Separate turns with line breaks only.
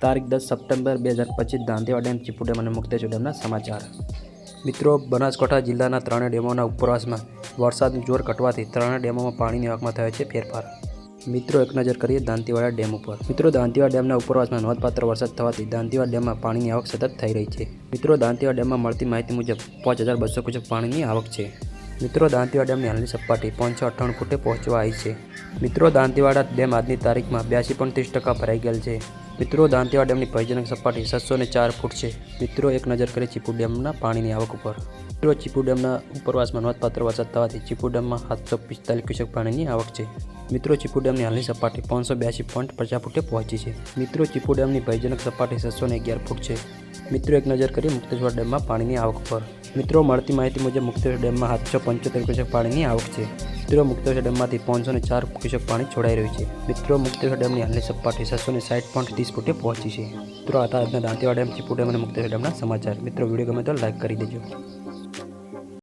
તારીખ દસ સપ્ટેમ્બર બે હજાર પચીસ દાંતીવા ડેમ ચીપુ ડેમ અને મુક્તેશ્વર ડેમના સમાચાર. મિત્રો, બનાસકાંઠા જિલ્લાના ત્રણેય ડેમોના ઉપરવાસમાં વરસાદનું જોર ઘટવાથી ત્રણેય ડેમોમાં પાણીની આવકમાં થયો છે ફેરફાર. મિત્રો, એક નજર કરીએ દાંતીવાડા ડેમ ઉપર. મિત્રો, દાંતીવાડા ડેમના ઉપરવાસમાં નોંધપાત્ર વરસાદ થવાથી દાંતીવાડા ડેમમાં પાણીની આવક સતત થઈ રહી છે. મિત્રો, દાંતીવાડા ડેમમાં મળતી માહિતી મુજબ પાંચ હજાર બસો ક્યુસેક પાણીની આવક છે. મિત્રો, દાંતીવાડા ડેમની સપાટી પાંચસો અઠ્ઠાણું ફૂટે પહોંચવા આવી છે. મિત્રો, દાંતીવાડા ડેમ આજની તારીખમાં બ્યાસી પોઈન્ટ ત્રીસ ટકા ભરાઈ ગયેલ છે. મિત્રો, દાંતીવાડા ડેમની ભયજનક સપાટી છસો ને ચાર ફૂટ છે. મિત્રો, એક નજર કરી ચીપુ ડેમના પાણીની આવક ઉપર. મિત્રો, ચીપુ ડેમના ઉપરવાસમાં નોંધપાત્ર વરસાદ થવાથી ચીપુ ડેમમાં સાતસો પિસ્તાલીસ ક્યુસેક પાણીની આવક છે. મિત્રો, ચીપુ ડેમની હાલની સપાટી પાંચસો બ્યાસી પોઈન્ટ પચાસ ફૂટે પહોંચી છે. મિત્રો, ચીપુ ડેમની ભયજનક સપાટી છસો ને અગિયાર ફૂટ છે. મિત્રો, એક નજર કરી મુક્તેશ્વર ડેમમાં પાણીની આવક પર મિત્રો, મળતી માહિતી મુજબ મુક્તેશ્વર ડેમમાં સાતસો પંચોતેર ક્યુસેક પાણીની આવક છે. મિત્રો, મુક્તેશ્વર ડેમમાંથી પાંચસો ને ચાર ક્યુસેક પાણી છોડાઈ રહ્યું છે. મિત્રો, મુક્તેશ્વર ડેમની હાલની સપાટી છસો ને સાઠ પોઈન્ટ ત્રીસ ફૂટે પહોંચી છે. મિત્રો હતા આજના દાંતીવાડા ડેમ ચીપુ ડેમ અને મુક્તેશ્વર ડેમના સમાચાર. મિત્રો, વીડિયો ગમે તો લાઈક કરી દેજો.